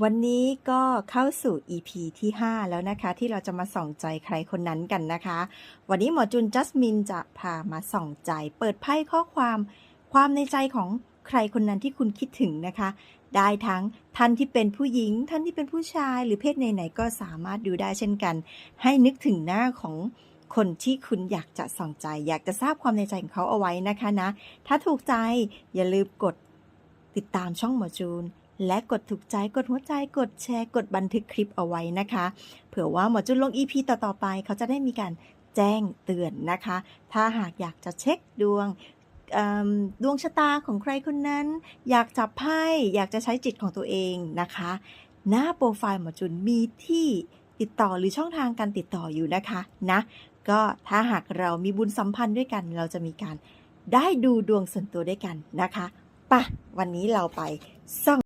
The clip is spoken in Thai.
วันนี้ก็เข้าสู่ EP ที่ 5 แล้วนะคะ ที่เราจะมาส่องใจใครคนนั้นกันนะคะ วันนี้หมอจุนจัสมินจะพามาส่องใจ เปิดไพ่ข้อความ ความในใจของใครคนนั้นที่คุณคิดถึงนะคะ ได้ทั้งท่านที่เป็นผู้หญิง ท่านที่เป็นผู้ชาย หรือเพศไหนๆก็สามารถดูได้เช่นกัน ให้นึกถึงหน้าของคนที่คุณอยากจะส่องใจ อยากจะทราบความในใจของเขาเอาไว้นะคะนะ ถ้าถูกใจอย่าลืมกดติดตามช่องหมอจูน และกดถูกใจกดหัวใจกดแชร์ กดบันทึกคลิปเอาไว้นะคะ เผื่อว่าหมอจุนลง EP ต่อ ๆ ไป เขาจะได้มีการแจ้งเตือนนะคะ ถ้าหากอยากจะเช็คดวงดวงชะตาของใครคนนั้น อยากจับไพ่อยากจะใช้จิตของตัวเองนะคะ หน้าโปรไฟล์หมอจุนมีที่ติดต่อหรือช่องทางการติดต่ออยู่นะคะนะ ก็ถ้าหากเรามีบุญสัมพันธ์ด้วยกัน เราจะมีการได้ดูดวงส่วนตัวด้วยกันนะคะปะวันนี้เราไปส่อง